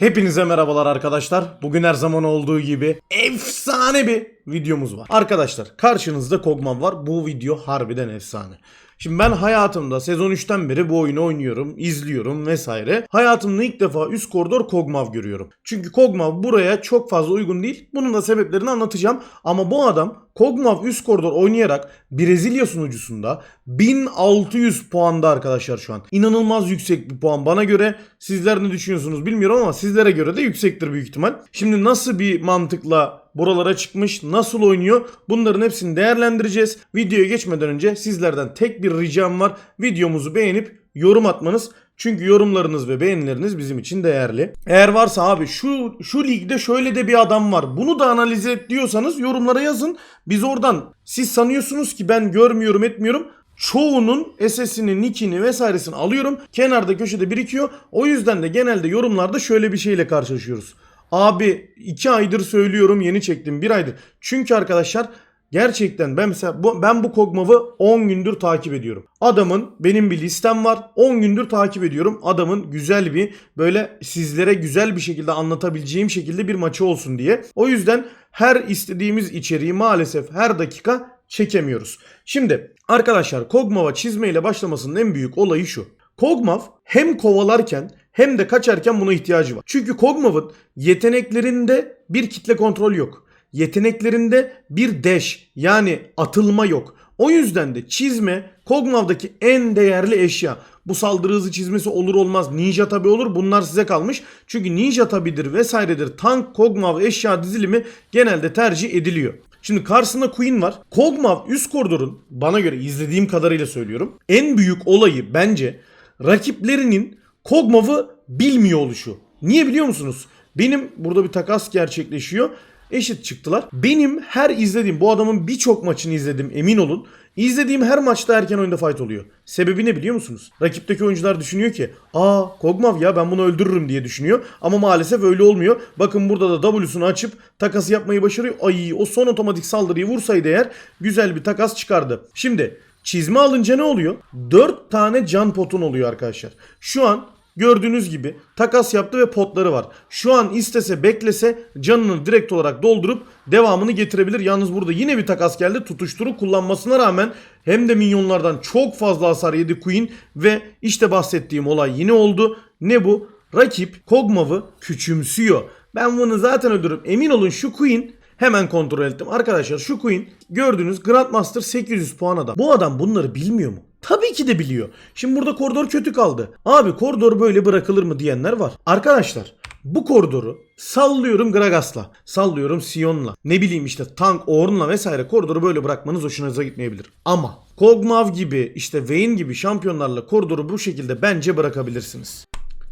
Hepinize merhabalar arkadaşlar. Bugün her zaman olduğu gibi efsane bir videomuz var. Arkadaşlar karşınızda Kog'Maw var. Bu video harbiden efsane. Şimdi ben hayatımda sezon 3'ten beri bu oyunu oynuyorum, izliyorum vesaire. Hayatımda ilk defa üst koridor Kog'Maw görüyorum. Çünkü Kog'Maw buraya çok fazla uygun değil. Bunun da sebeplerini anlatacağım. Ama bu adam Kog'Maw üst koridor oynayarak Brezilya sunucusunda 1600 puanda arkadaşlar şu an. İnanılmaz yüksek bir puan bana göre. Sizler ne düşünüyorsunuz bilmiyorum ama sizlere göre de yüksektir büyük ihtimal. Şimdi nasıl bir mantıkla buralara çıkmış, nasıl oynuyor bunların hepsini değerlendireceğiz. Videoya geçmeden önce sizlerden tek bir ricam var. Videomuzu beğenip yorum atmanız. Çünkü yorumlarınız ve beğenileriniz bizim için değerli. Eğer varsa abi şu şu ligde şöyle de bir adam var. Bunu da analiz et diyorsanız yorumlara yazın. Biz oradan siz sanıyorsunuz ki ben görmüyorum etmiyorum. Çoğunun SS'ini, nickini vesairesini alıyorum. Kenarda köşede birikiyor. O yüzden de genelde yorumlarda şöyle bir şeyle karşılaşıyoruz. Abi 2 aydır söylüyorum yeni çektim 1 aydır. Çünkü arkadaşlar Gerçekten ben mesela bu, ben bu Kog'Maw'ı 10 gündür takip ediyorum. Adamın benim bir listem var. 10 gündür takip ediyorum. Adamın güzel bir böyle sizlere güzel bir şekilde anlatabileceğim şekilde bir maçı olsun diye. O yüzden her istediğimiz içeriği maalesef her dakika çekemiyoruz. Şimdi arkadaşlar Kog'Maw'a çizmeyle başlamasının en büyük olayı şu. Kog'Maw hem kovalarken hem de kaçarken buna ihtiyacı var. Çünkü Kog'Maw'ın yeteneklerinde bir kitle kontrol yok yeteneklerinde bir dash yani atılma yok. O yüzden de çizme Kog'Maw'daki en değerli eşya. Bu saldırı hızı çizmesi olur olmaz. Ninja tabi olur. Bunlar size kalmış. Çünkü ninja tabidir vesairedir. Tank Kog'Maw eşya dizilimi genelde tercih ediliyor. Şimdi karşısında Queen var. Kog'Maw üst koridorun bana göre izlediğim kadarıyla söylüyorum. En büyük olayı bence rakiplerinin Kog'Maw'ı bilmiyor oluşu. Niye biliyor musunuz? Benim burada bir takas gerçekleşiyor eşit çıktılar. Benim her izlediğim bu adamın birçok maçını izledim emin olun. İzlediğim her maçta erken oyunda fight oluyor. Sebebi ne biliyor musunuz? Rakipteki oyuncular düşünüyor ki aa Kog'Maw ya ben bunu öldürürüm diye düşünüyor. Ama maalesef öyle olmuyor. Bakın burada da W'sunu açıp takası yapmayı başarıyor. Ay o son otomatik saldırıyı vursaydı eğer güzel bir takas çıkardı. Şimdi çizme alınca ne oluyor? 4 tane can potun oluyor arkadaşlar. Şu an Gördüğünüz gibi takas yaptı ve potları var. Şu an istese beklese canını direkt olarak doldurup devamını getirebilir. Yalnız burada yine bir takas geldi. Tutuşturu kullanmasına rağmen hem de minyonlardan çok fazla hasar yedi Queen ve işte bahsettiğim olay yine oldu. Ne bu? Rakip Kog'Maw'ı küçümsüyor. Ben bunu zaten öldürürüm. Emin olun şu Queen Hemen kontrol ettim. Arkadaşlar şu Queen gördüğünüz Grandmaster 800 puan adam. Bu adam bunları bilmiyor mu? Tabii ki de biliyor. Şimdi burada koridor kötü kaldı. Abi koridor böyle bırakılır mı diyenler var. Arkadaşlar bu koridoru sallıyorum Gragas'la, sallıyorum Sion'la, ne bileyim işte Tank, Ornn'la vesaire koridoru böyle bırakmanız hoşunuza gitmeyebilir. Ama Kog'Maw gibi işte Vayne gibi şampiyonlarla koridoru bu şekilde bence bırakabilirsiniz.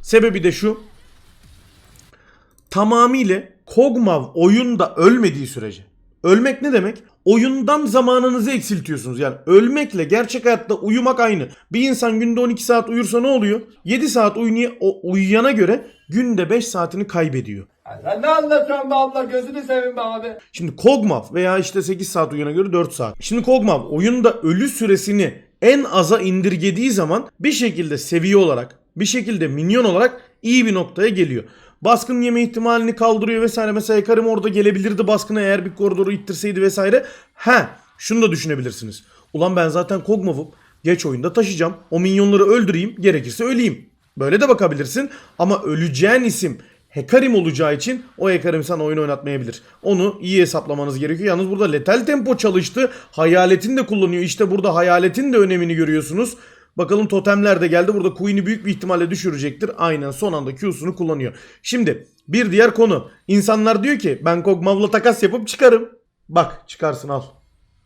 Sebebi de şu. Tamamıyla Kog'Maw oyunda ölmediği sürece. Ölmek ne demek? Oyundan zamanınızı eksiltiyorsunuz. Yani ölmekle gerçek hayatta uyumak aynı. Bir insan günde 12 saat uyursa ne oluyor? 7 saat uyuy- o- uyuyana göre günde 5 saatini kaybediyor. Sen ne anlatıyorsun be abla gözünü seveyim be abi. Şimdi Kog'Maw veya işte 8 saat uyuyana göre 4 saat. Şimdi Kog'Maw oyunda ölü süresini en aza indirgediği zaman bir şekilde seviye olarak, bir şekilde minyon olarak iyi bir noktaya geliyor. Baskın yeme ihtimalini kaldırıyor vesaire. Mesela Karim orada gelebilirdi baskına eğer bir koridoru ittirseydi vesaire. He şunu da düşünebilirsiniz. Ulan ben zaten Kog'Maw'u geç oyunda taşıyacağım. O minyonları öldüreyim gerekirse öleyim. Böyle de bakabilirsin. Ama öleceğin isim Hekarim olacağı için o Hekarim sana oyun oynatmayabilir. Onu iyi hesaplamanız gerekiyor. Yalnız burada letal tempo çalıştı. Hayaletin de kullanıyor. İşte burada hayaletin de önemini görüyorsunuz. Bakalım totemler de geldi. Burada Queen'i büyük bir ihtimalle düşürecektir. Aynen son anda Q'sunu kullanıyor. Şimdi bir diğer konu. İnsanlar diyor ki ben Kog'Maw'la takas yapıp çıkarım. Bak çıkarsın al.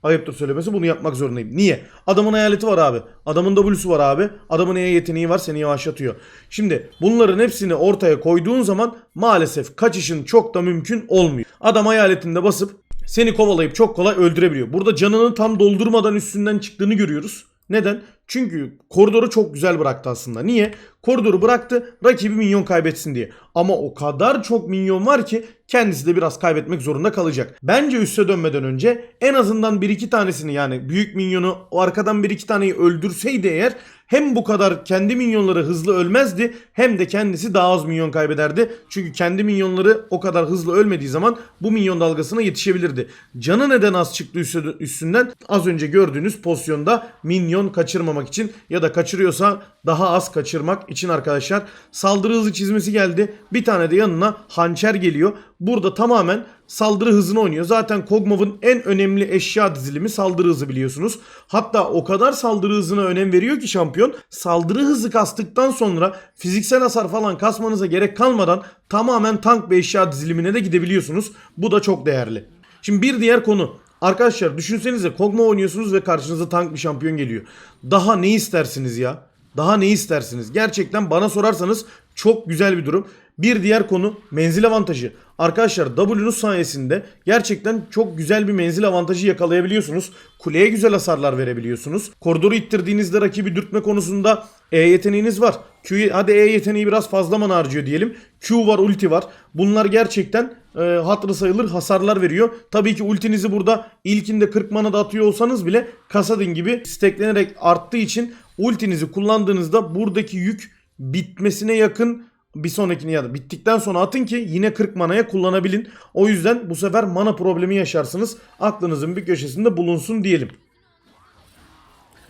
Ayıptır söylemesi bunu yapmak zorundayım. Niye? Adamın hayaleti var abi. Adamın W'su var abi. Adamın neye yeteneği var seni yavaşlatıyor. Şimdi bunların hepsini ortaya koyduğun zaman maalesef kaçışın çok da mümkün olmuyor. Adam hayaletinde basıp seni kovalayıp çok kolay öldürebiliyor. Burada canını tam doldurmadan üstünden çıktığını görüyoruz. Neden? Çünkü koridoru çok güzel bıraktı aslında. Niye? Koridoru bıraktı rakibi minyon kaybetsin diye. Ama o kadar çok minyon var ki kendisi de biraz kaybetmek zorunda kalacak. Bence üste dönmeden önce en azından 1-2 tanesini yani büyük minyonu arkadan 1-2 taneyi öldürseydi eğer hem bu kadar kendi minyonları hızlı ölmezdi hem de kendisi daha az minyon kaybederdi. Çünkü kendi minyonları o kadar hızlı ölmediği zaman bu minyon dalgasına yetişebilirdi. Canı neden az çıktı üstü- üstünden? Az önce gördüğünüz pozisyonda minyon kaçırmamak için ya da kaçırıyorsa daha az kaçırmak için arkadaşlar. Saldırı hızı çizmesi geldi. Bir tane de yanına hançer geliyor. Burada tamamen saldırı hızını oynuyor. Zaten Kog'Maw'ın en önemli eşya dizilimi saldırı hızı biliyorsunuz. Hatta o kadar saldırı hızına önem veriyor ki şampiyon. Saldırı hızı kastıktan sonra fiziksel hasar falan kasmanıza gerek kalmadan tamamen tank ve eşya dizilimine de gidebiliyorsunuz. Bu da çok değerli. Şimdi bir diğer konu. Arkadaşlar düşünsenize Kog'Maw oynuyorsunuz ve karşınıza tank bir şampiyon geliyor. Daha ne istersiniz ya? Daha ne istersiniz? Gerçekten bana sorarsanız çok güzel bir durum. Bir diğer konu menzil avantajı. Arkadaşlar W'nuz sayesinde gerçekten çok güzel bir menzil avantajı yakalayabiliyorsunuz. Kuleye güzel hasarlar verebiliyorsunuz. Koridoru ittirdiğinizde rakibi dürtme konusunda E yeteneğiniz var. Q, hadi E yeteneği biraz fazla mana harcıyor diyelim. Q var, ulti var. Bunlar gerçekten e, hatırı sayılır hasarlar veriyor. Tabii ki ultinizi burada ilkinde 40 mana da atıyor olsanız bile Kasadin gibi steklenerek arttığı için ultinizi kullandığınızda buradaki yük bitmesine yakın bir sonrakini ya da bittikten sonra atın ki yine 40 manaya kullanabilin. O yüzden bu sefer mana problemi yaşarsınız. Aklınızın bir köşesinde bulunsun diyelim.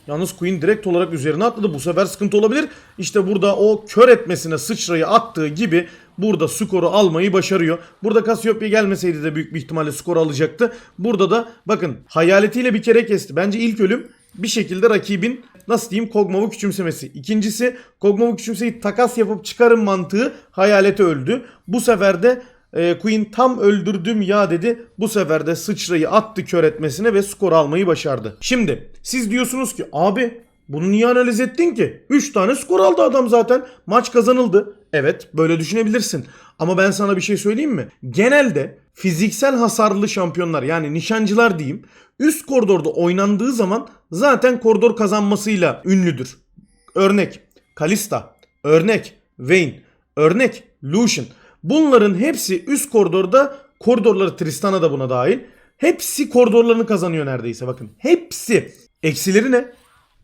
Yalnız Queen direkt olarak üzerine atladı. Bu sefer sıkıntı olabilir. İşte burada o kör etmesine sıçrayı attığı gibi burada skoru almayı başarıyor. Burada Cassiopeia gelmeseydi de büyük bir ihtimalle skoru alacaktı. Burada da bakın hayaletiyle bir kere kesti. Bence ilk ölüm bir şekilde rakibin nasıl diyeyim Kog'Maw'u küçümsemesi. İkincisi Kog'Maw'u küçümseyip takas yapıp çıkarın mantığı hayalete öldü. Bu sefer de e, Queen tam öldürdüm ya dedi. Bu sefer de sıçrayı attı kör etmesine ve skor almayı başardı. Şimdi siz diyorsunuz ki abi bunu niye analiz ettin ki? 3 tane skor aldı adam zaten. Maç kazanıldı. Evet böyle düşünebilirsin. Ama ben sana bir şey söyleyeyim mi? Genelde fiziksel hasarlı şampiyonlar yani nişancılar diyeyim üst koridorda oynandığı zaman zaten koridor kazanmasıyla ünlüdür. Örnek Kalista, örnek Vayne, örnek Lucian. Bunların hepsi üst koridorda koridorları Tristana da buna dahil. Hepsi koridorlarını kazanıyor neredeyse bakın. Hepsi. Eksileri ne?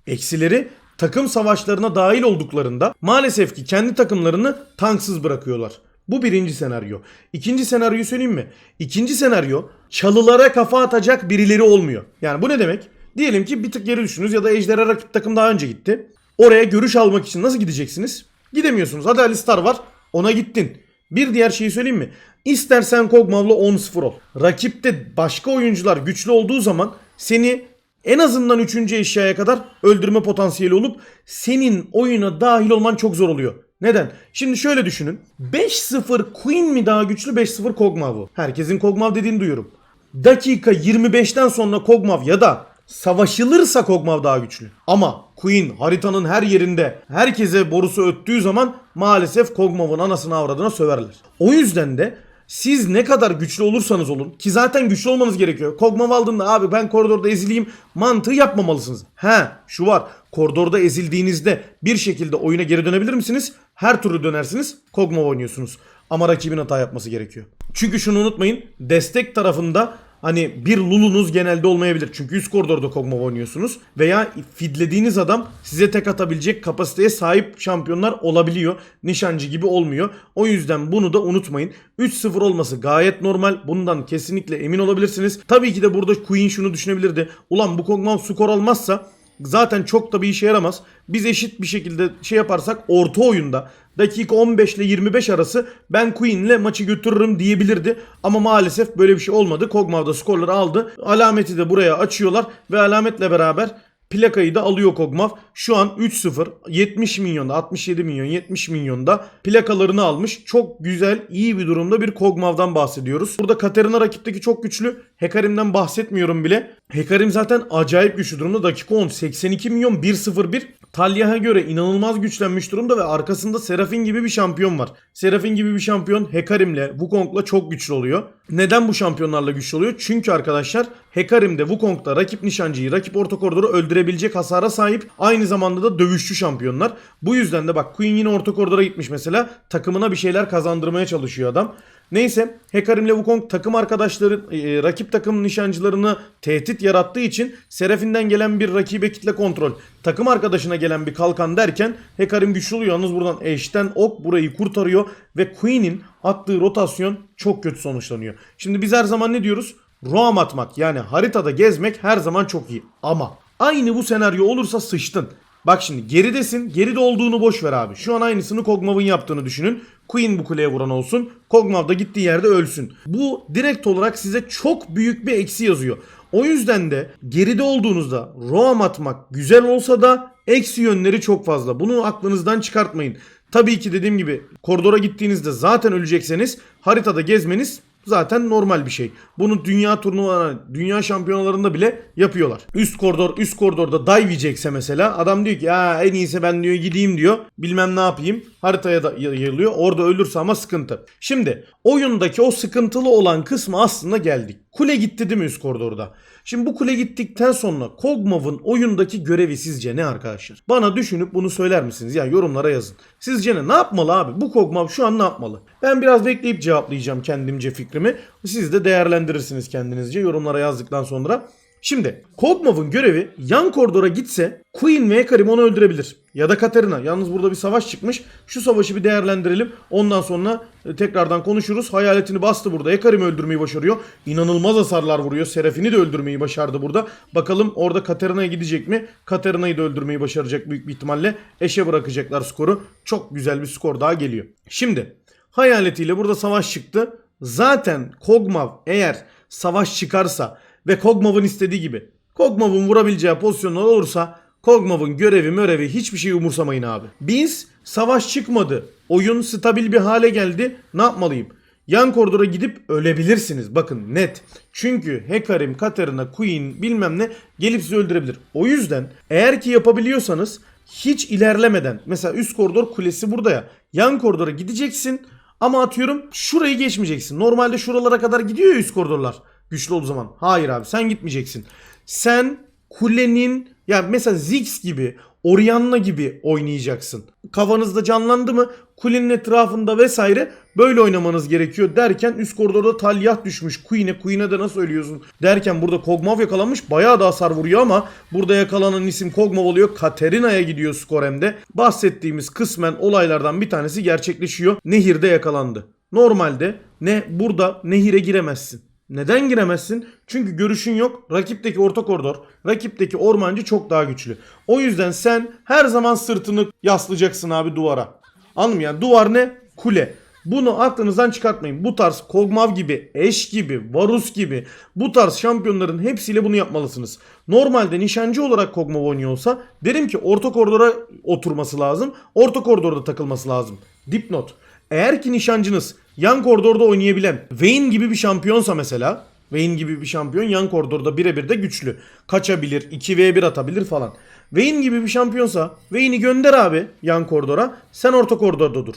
Eksileri takım savaşlarına dahil olduklarında maalesef ki kendi takımlarını tanksız bırakıyorlar. Bu birinci senaryo. İkinci senaryoyu söyleyeyim mi? İkinci senaryo çalılara kafa atacak birileri olmuyor. Yani bu ne demek? Diyelim ki bir tık geri düşününüz ya da Ejderha rakip takım daha önce gitti. Oraya görüş almak için nasıl gideceksiniz? Gidemiyorsunuz. Hadi Alistar var. Ona gittin. Bir diğer şeyi söyleyeyim mi? İstersen Kog'Maw'la 10-0 ol. Rakipte başka oyuncular güçlü olduğu zaman seni en azından 3. eşyaya kadar öldürme potansiyeli olup senin oyuna dahil olman çok zor oluyor. Neden? Şimdi şöyle düşünün. 5-0 Queen mi daha güçlü 5-0 Kog'Maw? Herkesin Kog'Maw dediğini duyuyorum. Dakika 25'ten sonra Kog'Maw ya da savaşılırsa Kog'Maw daha güçlü. Ama Queen haritanın her yerinde herkese borusu öttüğü zaman maalesef Kog'Maw'ın anasını avradına söverler. O yüzden de siz ne kadar güçlü olursanız olun ki zaten güçlü olmanız gerekiyor. Kog'Maw aldığında abi ben koridorda ezileyim mantığı yapmamalısınız. He şu var koridorda ezildiğinizde bir şekilde oyuna geri dönebilir misiniz? Her türlü dönersiniz Kog'Maw oynuyorsunuz. Ama rakibin hata yapması gerekiyor. Çünkü şunu unutmayın destek tarafında Hani bir Lulu'nuz genelde olmayabilir. Çünkü üst koridorda Kog'Maw oynuyorsunuz. Veya fidlediğiniz adam size tek atabilecek kapasiteye sahip şampiyonlar olabiliyor. Nişancı gibi olmuyor. O yüzden bunu da unutmayın. 3-0 olması gayet normal. Bundan kesinlikle emin olabilirsiniz. Tabii ki de burada Queen şunu düşünebilirdi. Ulan bu Kog'Maw skor almazsa zaten çok da bir işe yaramaz. Biz eşit bir şekilde şey yaparsak orta oyunda dakika 15 ile 25 arası ben Queen'le maçı götürürüm diyebilirdi. Ama maalesef böyle bir şey olmadı. Kog'Maw da skorları aldı. Alameti de buraya açıyorlar ve alametle beraber plakayı da alıyor Kog'Maw. Şu an 3-0 70 milyonda 67 milyon 70 milyonda plakalarını almış. Çok güzel iyi bir durumda bir Kog'Maw'dan bahsediyoruz. Burada Katarina rakipteki çok güçlü. Hekarim'den bahsetmiyorum bile. Hekarim zaten acayip güçlü durumda. Dakika 10 82 milyon 1.01. Talyah'a göre inanılmaz güçlenmiş durumda ve arkasında Serafin gibi bir şampiyon var. Serafin gibi bir şampiyon Hekarim'le, Wukong'la çok güçlü oluyor. Neden bu şampiyonlarla güçlü oluyor? Çünkü arkadaşlar Hekarim'de Wukong'da rakip nişancıyı, rakip orta koridoru öldürebilecek hasara sahip. Aynı zamanda da dövüşçü şampiyonlar. Bu yüzden de bak Queen yine orta koridora gitmiş mesela. Takımına bir şeyler kazandırmaya çalışıyor adam. Neyse Hekarim'le Wukong takım arkadaşları e, rakip takım nişancılarını tehdit yarattığı için Serafin'den gelen bir rakibe kitle kontrol takım arkadaşına gelen bir kalkan derken Hekarim güçlü oluyor. Yalnız buradan eşten ok burayı kurtarıyor ve Queen'in attığı rotasyon çok kötü sonuçlanıyor. Şimdi biz her zaman ne diyoruz? Roam atmak yani haritada gezmek her zaman çok iyi. Ama aynı bu senaryo olursa sıçtın. Bak şimdi geridesin. Geride olduğunu boş ver abi. Şu an aynısını Kog'Maw'ın yaptığını düşünün. Queen bu kuleye vuran olsun. Kog'Maw da gittiği yerde ölsün. Bu direkt olarak size çok büyük bir eksi yazıyor. O yüzden de geride olduğunuzda roam atmak güzel olsa da eksi yönleri çok fazla. Bunu aklınızdan çıkartmayın. Tabii ki dediğim gibi koridora gittiğinizde zaten ölecekseniz haritada gezmeniz zaten normal bir şey. Bunu dünya turnuvalarında, dünya şampiyonalarında bile yapıyorlar. Üst koridor, üst koridorda dive yiyecekse mesela adam diyor ki ya en iyisi ben diyor gideyim diyor. Bilmem ne yapayım. Haritaya da yayılıyor. Orada ölürse ama sıkıntı. Şimdi oyundaki o sıkıntılı olan kısmı aslında geldik. Kule gitti değil mi üst koridorda? Şimdi bu kule gittikten sonra Kog'Maw'ın oyundaki görevi sizce ne arkadaşlar? Bana düşünüp bunu söyler misiniz? Yani yorumlara yazın. Sizce ne? Ne yapmalı abi? Bu Kog'Maw şu an ne yapmalı? Ben biraz bekleyip cevaplayacağım kendimce fikrimi. Siz de değerlendirirsiniz kendinizce yorumlara yazdıktan sonra. Şimdi Kog'Maw'ın görevi yan koridora gitse Queen ve Hekarim onu öldürebilir. Ya da Katarina. Yalnız burada bir savaş çıkmış. Şu savaşı bir değerlendirelim. Ondan sonra e, tekrardan konuşuruz. Hayaletini bastı burada. Hekarim'i öldürmeyi başarıyor. İnanılmaz hasarlar vuruyor. Serafini de öldürmeyi başardı burada. Bakalım orada Katarina'ya gidecek mi? Katarina'yı da öldürmeyi başaracak büyük bir ihtimalle. Eşe bırakacaklar skoru. Çok güzel bir skor daha geliyor. Şimdi hayaletiyle burada savaş çıktı. Zaten Kog'Maw eğer savaş çıkarsa ve Kog'Maw'ın istediği gibi Kog'Maw'ın vurabileceği pozisyonlar olursa Kog'Maw'ın görevi mörevi hiçbir şey umursamayın abi. Biz savaş çıkmadı. Oyun stabil bir hale geldi. Ne yapmalıyım? Yan koridora gidip ölebilirsiniz. Bakın net. Çünkü Hekarim, Katarina, Queen bilmem ne gelip sizi öldürebilir. O yüzden eğer ki yapabiliyorsanız hiç ilerlemeden mesela üst koridor kulesi burada ya. Yan koridora gideceksin ama atıyorum şurayı geçmeyeceksin. Normalde şuralara kadar gidiyor ya üst koridorlar güçlü olduğu zaman. Hayır abi sen gitmeyeceksin. Sen kulenin ya mesela Ziggs gibi Orianna gibi oynayacaksın. Kafanızda canlandı mı kulenin etrafında vesaire böyle oynamanız gerekiyor derken üst koridorda Talyah düşmüş. Queen'e Queen'e de nasıl ölüyorsun derken burada Kog'Maw yakalanmış. Bayağı da hasar vuruyor ama burada yakalanan isim Kog'Maw oluyor. Katerina'ya gidiyor skor hem de. Bahsettiğimiz kısmen olaylardan bir tanesi gerçekleşiyor. Nehirde yakalandı. Normalde ne burada nehire giremezsin. Neden giremezsin? Çünkü görüşün yok. Rakipteki orta koridor, rakipteki ormancı çok daha güçlü. O yüzden sen her zaman sırtını yaslayacaksın abi duvara. Anladın mı? Yani duvar ne? Kule. Bunu aklınızdan çıkartmayın. Bu tarz Kog'Maw gibi, Eş gibi, Varus gibi bu tarz şampiyonların hepsiyle bunu yapmalısınız. Normalde nişancı olarak Kog'Maw oynuyor olsa derim ki orta koridora oturması lazım. Orta koridorda takılması lazım. Dipnot. Eğer ki nişancınız yan koridorda oynayabilen Vayne gibi bir şampiyonsa mesela Vayne gibi bir şampiyon yan koridorda birebir de güçlü. Kaçabilir, 2v1 atabilir falan. Vayne gibi bir şampiyonsa Vayne'i gönder abi yan koridora. Sen orta koridorda dur.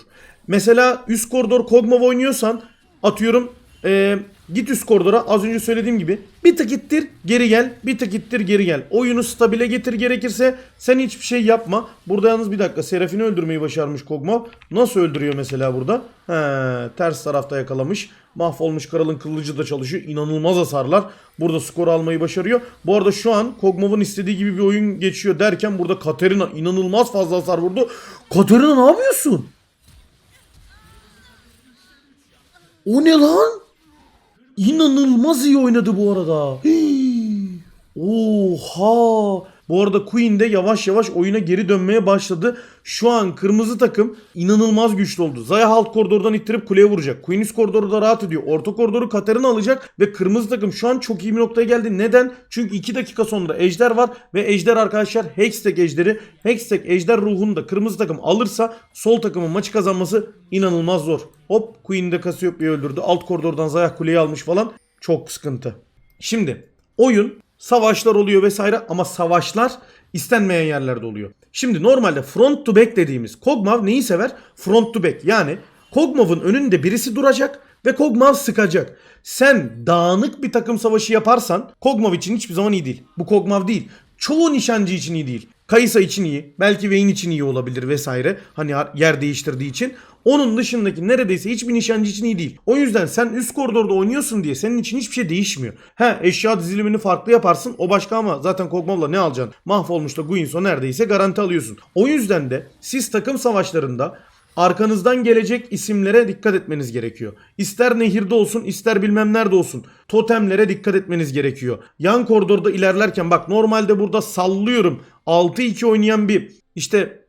Mesela üst koridor Kog'Maw oynuyorsan atıyorum ee, git üst koridora az önce söylediğim gibi bir tık ittir geri gel bir tık ittir geri gel. Oyunu stabile getir gerekirse sen hiçbir şey yapma. Burada yalnız bir dakika Serafini öldürmeyi başarmış Kog'Maw. Nasıl öldürüyor mesela burada? He, ters tarafta yakalamış. Mahvolmuş Kral'ın kılıcı da çalışıyor. İnanılmaz hasarlar. Burada skor almayı başarıyor. Bu arada şu an Kog'Maw'ın istediği gibi bir oyun geçiyor derken burada Katerina inanılmaz fazla hasar vurdu. Katerina ne yapıyorsun? O ne lan? İnanılmaz iyi oynadı bu arada. Oha. Bu arada Queen de yavaş yavaş oyuna geri dönmeye başladı. Şu an kırmızı takım inanılmaz güçlü oldu. Zaya alt koridordan ittirip kuleye vuracak. Queen üst koridoru da rahat ediyor. Orta koridoru Katarina alacak ve kırmızı takım şu an çok iyi bir noktaya geldi. Neden? Çünkü 2 dakika sonra Ejder var ve Ejder arkadaşlar Hextech Ejderi, Hextech Ejder ruhunu da kırmızı takım alırsa sol takımın maçı kazanması inanılmaz zor. Hop Queen de Cassiopeia'yı öldürdü. Alt koridordan Zaya kuleyi almış falan. Çok sıkıntı. Şimdi oyun Savaşlar oluyor vesaire ama savaşlar istenmeyen yerlerde oluyor. Şimdi normalde front to back dediğimiz Kog'Maw neyi sever? Front to back. Yani Kog'Maw'ın önünde birisi duracak ve Kog'Maw sıkacak. Sen dağınık bir takım savaşı yaparsan Kog'Maw için hiçbir zaman iyi değil. Bu Kog'Maw değil. Çoğu nişancı için iyi değil. Kayısa için iyi. Belki Vayne için iyi olabilir vesaire. Hani yer değiştirdiği için. Onun dışındaki neredeyse hiçbir nişancı için iyi değil. O yüzden sen üst koridorda oynuyorsun diye senin için hiçbir şey değişmiyor. He eşya dizilimini farklı yaparsın. O başka ama zaten Kog'Maw'la ne alacaksın? Mahvolmuş da Guinsoo neredeyse garanti alıyorsun. O yüzden de siz takım savaşlarında Arkanızdan gelecek isimlere dikkat etmeniz gerekiyor. İster nehirde olsun ister bilmem nerede olsun. Totemlere dikkat etmeniz gerekiyor. Yan koridorda ilerlerken bak normalde burada sallıyorum 6-2 oynayan bir işte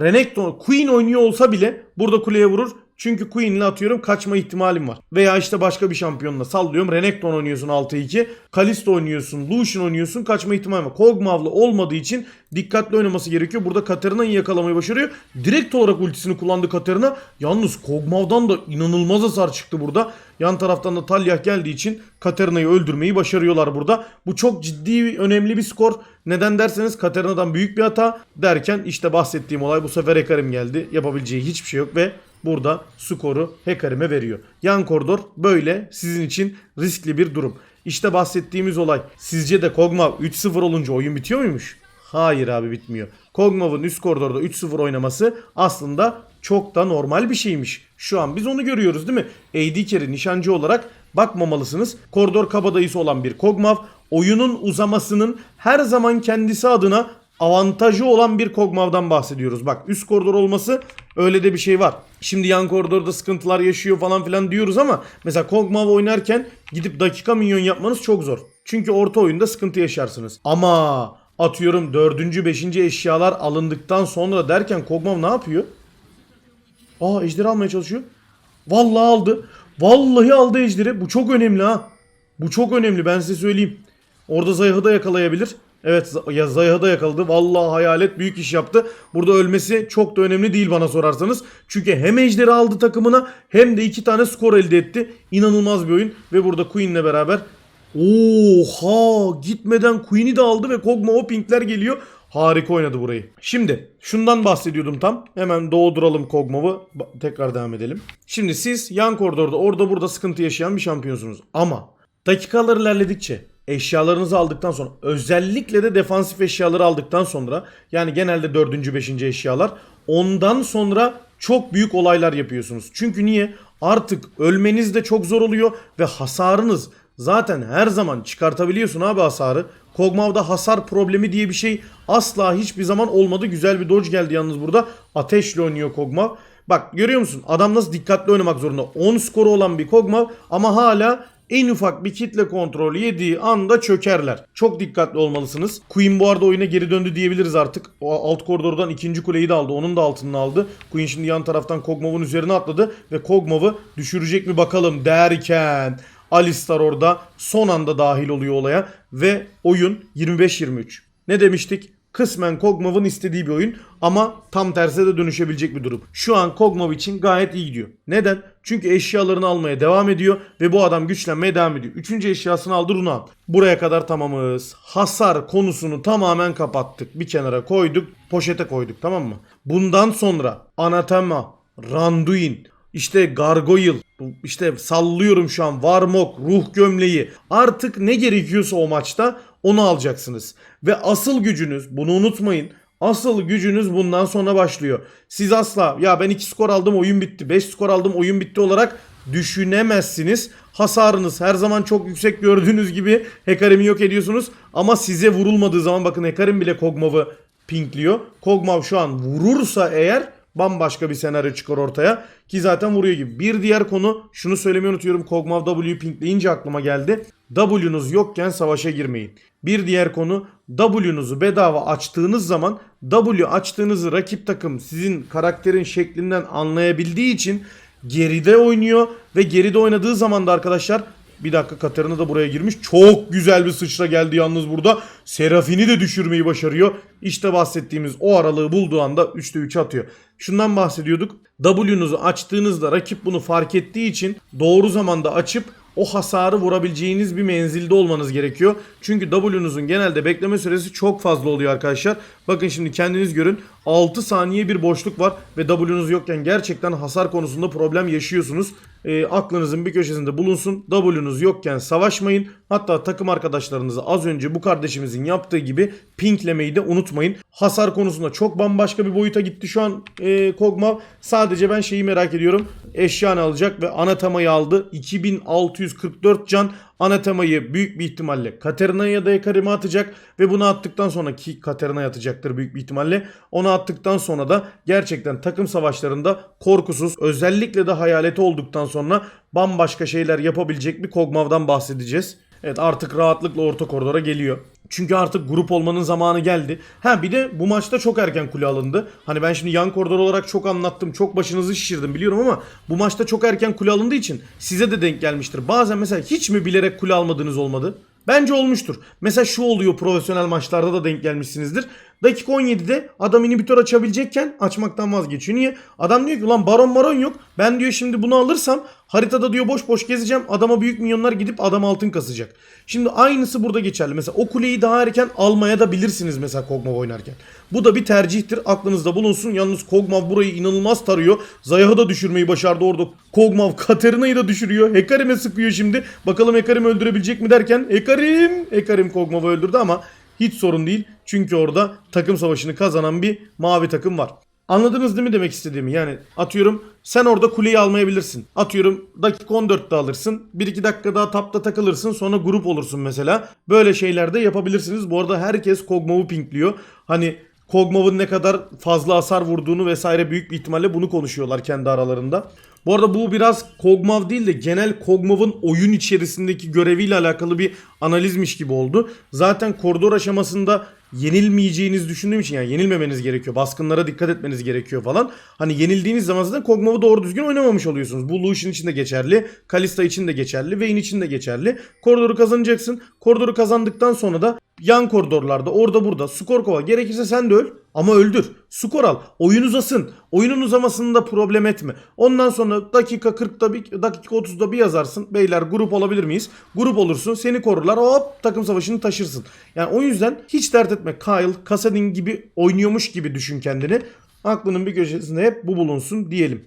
Renekton Queen oynuyor olsa bile burada kuleye vurur. Çünkü Queen'le atıyorum kaçma ihtimalim var. Veya işte başka bir şampiyonla sallıyorum. Renekton oynuyorsun 6-2. Kalisto oynuyorsun. Lucian oynuyorsun. Kaçma ihtimali var. Kog'Maw'la olmadığı için dikkatli oynaması gerekiyor. Burada Katarina'yı yakalamayı başarıyor. Direkt olarak ultisini kullandı Katarina. Yalnız Kog'Maw'dan da inanılmaz hasar çıktı burada. Yan taraftan da Talyah geldiği için Katarina'yı öldürmeyi başarıyorlar burada. Bu çok ciddi önemli bir skor. Neden derseniz Katarina'dan büyük bir hata derken işte bahsettiğim olay bu sefer Hekarim geldi. Yapabileceği hiçbir şey yok ve burada skoru Hekarim'e veriyor. Yan koridor böyle sizin için riskli bir durum. İşte bahsettiğimiz olay. Sizce de Kog'Maw 3-0 olunca oyun bitiyor muymuş? Hayır abi bitmiyor. Kog'Maw'ın üst koridorda 3-0 oynaması aslında çok da normal bir şeymiş. Şu an biz onu görüyoruz değil mi? AD carry nişancı olarak bakmamalısınız. Koridor kabadayısı olan bir Kog'Maw oyunun uzamasının her zaman kendisi adına avantajı olan bir Kog'Maw'dan bahsediyoruz. Bak üst koridor olması öyle de bir şey var. Şimdi yan koridorda sıkıntılar yaşıyor falan filan diyoruz ama mesela Kog'Maw oynarken gidip dakika minyon yapmanız çok zor. Çünkü orta oyunda sıkıntı yaşarsınız. Ama atıyorum 4. 5. eşyalar alındıktan sonra derken Kog'Maw ne yapıyor? Aa ejderi almaya çalışıyor. Vallahi aldı. Vallahi aldı ejderi. Bu çok önemli ha. Bu çok önemli ben size söyleyeyim. Orada Zayah'ı da yakalayabilir. Evet ya Zayah'ı da yakaladı. Vallahi hayalet büyük iş yaptı. Burada ölmesi çok da önemli değil bana sorarsanız. Çünkü hem ejderi aldı takımına hem de iki tane skor elde etti. İnanılmaz bir oyun. Ve burada Queen'le beraber Oha gitmeden Queen'i de aldı ve Kog'Maw pinkler geliyor. Harika oynadı burayı. Şimdi şundan bahsediyordum tam. Hemen doğduralım Kog'Maw'ı. Ba- Tekrar devam edelim. Şimdi siz yan koridorda orada burada sıkıntı yaşayan bir şampiyonsunuz. Ama dakikalar ilerledikçe eşyalarınızı aldıktan sonra özellikle de defansif eşyaları aldıktan sonra yani genelde 4. 5. eşyalar ondan sonra çok büyük olaylar yapıyorsunuz. Çünkü niye? Artık ölmeniz de çok zor oluyor ve hasarınız zaten her zaman çıkartabiliyorsun abi hasarı. Kog'Maw'da hasar problemi diye bir şey asla hiçbir zaman olmadı. Güzel bir dodge geldi yalnız burada. Ateşle oynuyor Kog'Maw. Bak görüyor musun? Adam nasıl dikkatli oynamak zorunda. 10 skoru olan bir Kog'Maw ama hala en ufak bir kitle kontrolü yediği anda çökerler. Çok dikkatli olmalısınız. Queen bu arada oyuna geri döndü diyebiliriz artık. O alt koridordan ikinci kuleyi de aldı. Onun da altını aldı. Queen şimdi yan taraftan Kog'Maw'un üzerine atladı. Ve Kog'Maw'ı düşürecek mi bakalım derken... Alistar orada son anda dahil oluyor olaya. Ve oyun 25-23. Ne demiştik? Kısmen Kog'Maw'ın istediği bir oyun ama tam terse de dönüşebilecek bir durum. Şu an Kog'Maw için gayet iyi gidiyor. Neden? Çünkü eşyalarını almaya devam ediyor ve bu adam güçlenmeye devam ediyor. Üçüncü eşyasını aldı Runan. Buraya kadar tamamız. Hasar konusunu tamamen kapattık. Bir kenara koyduk, poşete koyduk tamam mı? Bundan sonra Anatema, Randuin, işte Gargoyle, bu işte sallıyorum şu an Varmok, Ruh Gömleği. Artık ne gerekiyorsa o maçta onu alacaksınız. Ve asıl gücünüz, bunu unutmayın. Asıl gücünüz bundan sonra başlıyor. Siz asla ya ben 2 skor aldım oyun bitti, 5 skor aldım oyun bitti olarak düşünemezsiniz. Hasarınız her zaman çok yüksek gördüğünüz gibi Hekarim'i yok ediyorsunuz. Ama size vurulmadığı zaman bakın Hekarim bile Kog'Maw'ı pinkliyor. Kog'Maw şu an vurursa eğer bambaşka bir senaryo çıkar ortaya. Ki zaten vuruyor gibi. Bir diğer konu şunu söylemeyi unutuyorum. Kog'Maw W'yu pinkleyince aklıma geldi. W'nuz yokken savaşa girmeyin. Bir diğer konu W'nuzu bedava açtığınız zaman W açtığınızı rakip takım sizin karakterin şeklinden anlayabildiği için geride oynuyor ve geride oynadığı zaman da arkadaşlar bir dakika Katarina da buraya girmiş. Çok güzel bir sıçra geldi yalnız burada. Serafin'i de düşürmeyi başarıyor. İşte bahsettiğimiz o aralığı bulduğu anda 3'te 3 atıyor. Şundan bahsediyorduk. W'nuzu açtığınızda rakip bunu fark ettiği için doğru zamanda açıp o hasarı vurabileceğiniz bir menzilde olmanız gerekiyor. Çünkü W'nuzun genelde bekleme süresi çok fazla oluyor arkadaşlar. Bakın şimdi kendiniz görün 6 saniye bir boşluk var ve W'nuz yokken gerçekten hasar konusunda problem yaşıyorsunuz. E, aklınızın bir köşesinde bulunsun. W'nuz yokken savaşmayın. Hatta takım arkadaşlarınızı az önce bu kardeşimizin yaptığı gibi pinklemeyi de unutmayın. Hasar konusunda çok bambaşka bir boyuta gitti şu an e, Kog'Maw. Sadece ben şeyi merak ediyorum. Eşyanı alacak ve anatemayı aldı. 2644 can. Anatemayı büyük bir ihtimalle Katerina'ya ya da Ekarim'e atacak ve bunu attıktan sonra ki Katerina'ya atacaktır büyük bir ihtimalle. Onu attıktan sonra da gerçekten takım savaşlarında korkusuz özellikle de hayaleti olduktan sonra bambaşka şeyler yapabilecek bir Kog'Maw'dan bahsedeceğiz. Evet artık rahatlıkla orta koridora geliyor. Çünkü artık grup olmanın zamanı geldi. Ha bir de bu maçta çok erken kule alındı. Hani ben şimdi yan koridor olarak çok anlattım. Çok başınızı şişirdim biliyorum ama bu maçta çok erken kule alındığı için size de denk gelmiştir. Bazen mesela hiç mi bilerek kule almadığınız olmadı? Bence olmuştur. Mesela şu oluyor profesyonel maçlarda da denk gelmişsinizdir. Dakika 17'de adam inhibitör açabilecekken açmaktan vazgeçiyor. Niye? Adam diyor ki ulan baron baron yok. Ben diyor şimdi bunu alırsam haritada diyor boş boş gezeceğim. Adama büyük milyonlar gidip adam altın kasacak. Şimdi aynısı burada geçerli. Mesela o kuleyi daha erken almaya da bilirsiniz mesela Kog'Maw oynarken. Bu da bir tercihtir. Aklınızda bulunsun. Yalnız Kog'Maw burayı inanılmaz tarıyor. Zayah'ı da düşürmeyi başardı orada. Kog'Maw Katerina'yı da düşürüyor. Hekarim'e sıkıyor şimdi. Bakalım Hekarim öldürebilecek mi derken Hekarim Hekarim Kog'Maw'ı öldürdü ama hiç sorun değil. Çünkü orada takım savaşını kazanan bir mavi takım var. Anladınız değil mi demek istediğimi? Yani atıyorum sen orada kuleyi almayabilirsin. Atıyorum dakika 14'te alırsın. 1-2 dakika daha tapta takılırsın sonra grup olursun mesela. Böyle şeyler de yapabilirsiniz. Bu arada herkes Kog'Maw'u pinkliyor. Hani Kog'Maw'ın ne kadar fazla hasar vurduğunu vesaire büyük bir ihtimalle bunu konuşuyorlar kendi aralarında. Bu arada bu biraz Kog'Maw değil de genel Kog'Maw'ın oyun içerisindeki göreviyle alakalı bir analizmiş gibi oldu. Zaten koridor aşamasında yenilmeyeceğinizi düşündüğüm için yani yenilmemeniz gerekiyor. Baskınlara dikkat etmeniz gerekiyor falan. Hani yenildiğiniz zaman zaten Kog'Maw'u doğru düzgün oynamamış oluyorsunuz. Bu Lucian için de geçerli. Kalista için de geçerli. Vayne için de geçerli. Koridoru kazanacaksın. Koridoru kazandıktan sonra da yan koridorlarda orada burada skor kova. Gerekirse sen de öl ama öldür. Skor al. Oyun uzasın. Oyunun uzamasında problem etme. Ondan sonra dakika 40'da bir dakika 30'da bir yazarsın. Beyler grup olabilir miyiz? Grup olursun. Seni korurlar. Hop takım savaşını taşırsın. Yani o yüzden hiç dert etme. Kyle, Kassadin gibi oynuyormuş gibi düşün kendini. Aklının bir köşesinde hep bu bulunsun diyelim.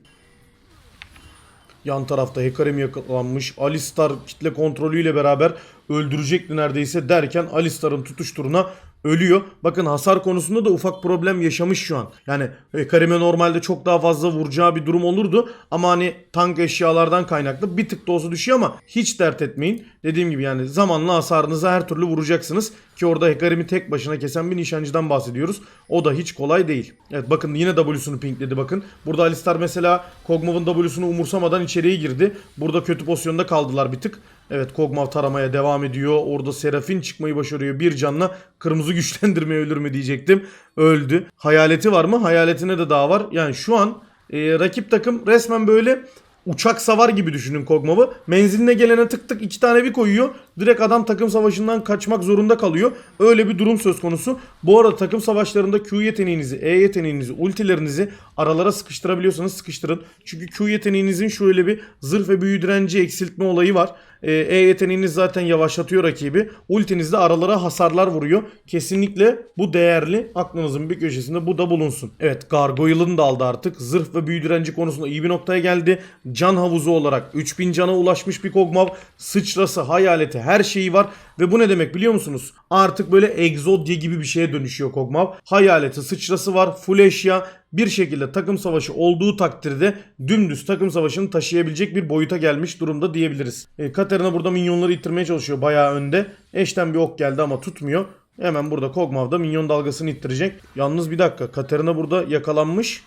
Yan tarafta Hekarim yakalanmış. Alistar kitle kontrolüyle beraber öldürecekti neredeyse derken Alistar'ın tutuş turuna ölüyor. Bakın hasar konusunda da ufak problem yaşamış şu an. Yani Hekarim'e normalde çok daha fazla vuracağı bir durum olurdu. Ama hani tank eşyalardan kaynaklı bir tık da olsa düşüyor ama hiç dert etmeyin. Dediğim gibi yani zamanla hasarınızı her türlü vuracaksınız. Ki orada Hekarim'i tek başına kesen bir nişancıdan bahsediyoruz. O da hiç kolay değil. Evet bakın yine W'sunu pinkledi bakın. Burada Alistar mesela Kog'Maw'ın W'sunu umursamadan içeriye girdi. Burada kötü pozisyonda kaldılar bir tık. Evet Kog'Maw taramaya devam ediyor. Orada Serafin çıkmayı başarıyor. Bir canla kırmızı güçlendirmeye ölür mü diyecektim. Öldü. Hayaleti var mı? Hayaletine de daha var. Yani şu an e, rakip takım resmen böyle uçak savar gibi düşünün Kog'Maw'ı. Menziline gelene tık tık iki tane bir koyuyor. Direkt adam takım savaşından kaçmak zorunda kalıyor. Öyle bir durum söz konusu. Bu arada takım savaşlarında Q yeteneğinizi, E yeteneğinizi, ultilerinizi aralara sıkıştırabiliyorsanız sıkıştırın. Çünkü Q yeteneğinizin şöyle bir zırh ve büyü direnci eksiltme olayı var. E, E yeteneğiniz zaten yavaşlatıyor rakibi. Ultiniz de aralara hasarlar vuruyor. Kesinlikle bu değerli. Aklınızın bir köşesinde bu da bulunsun. Evet Gargoyle'ın da aldı artık. Zırh ve büyü direnci konusunda iyi bir noktaya geldi. Can havuzu olarak 3000 cana ulaşmış bir Kog'Maw. Sıçrası, hayaleti her şeyi var. Ve bu ne demek biliyor musunuz? Artık böyle Exodia gibi bir şeye dönüşüyor Kog'Maw. Hayaleti, sıçrası var. Full eşya. Bir şekilde takım savaşı olduğu takdirde dümdüz takım savaşını taşıyabilecek bir boyuta gelmiş durumda diyebiliriz. E, Katarina burada minyonları ittirmeye çalışıyor bayağı önde. Eşten bir ok geldi ama tutmuyor. Hemen burada Kog'Maw da minyon dalgasını ittirecek. Yalnız bir dakika Katarina burada yakalanmış.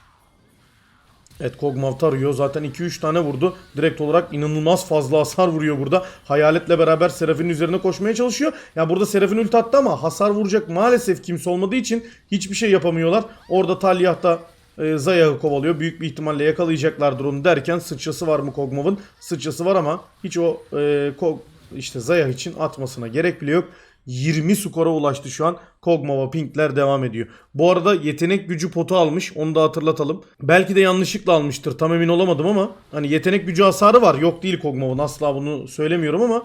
Evet Kog'Maw tarıyor. Zaten 2-3 tane vurdu. Direkt olarak inanılmaz fazla hasar vuruyor burada. Hayaletle beraber Seraph'in üzerine koşmaya çalışıyor. Ya burada Seraph'in ult attı ama hasar vuracak maalesef kimse olmadığı için hiçbir şey yapamıyorlar. Orada Talyah da e, Zayah'ı kovalıyor. Büyük bir ihtimalle yakalayacaklardır onu derken sıçrası var mı Kog'Maw'ın? Sıçrası var ama hiç o e, Kog işte Zayah için atmasına gerek bile yok. 20 skora ulaştı şu an. Kog'Maw Pinkler devam ediyor. Bu arada yetenek gücü potu almış. Onu da hatırlatalım. Belki de yanlışlıkla almıştır. Tam emin olamadım ama hani yetenek gücü hasarı var. Yok değil Kog'Maw'ın. Asla bunu söylemiyorum ama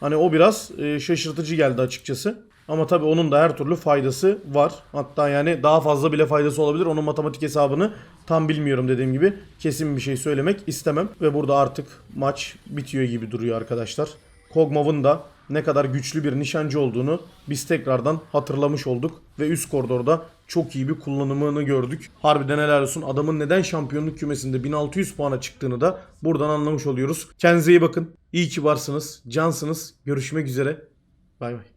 hani o biraz e, şaşırtıcı geldi açıkçası. Ama tabii onun da her türlü faydası var. Hatta yani daha fazla bile faydası olabilir. Onun matematik hesabını tam bilmiyorum dediğim gibi. Kesin bir şey söylemek istemem. Ve burada artık maç bitiyor gibi duruyor arkadaşlar. Kog'Maw'ın da ne kadar güçlü bir nişancı olduğunu biz tekrardan hatırlamış olduk. Ve üst koridorda çok iyi bir kullanımını gördük. Harbiden helal olsun. Adamın neden şampiyonluk kümesinde 1600 puana çıktığını da buradan anlamış oluyoruz. Kendinize iyi bakın. İyi ki varsınız. Cansınız. Görüşmek üzere. Bay bay.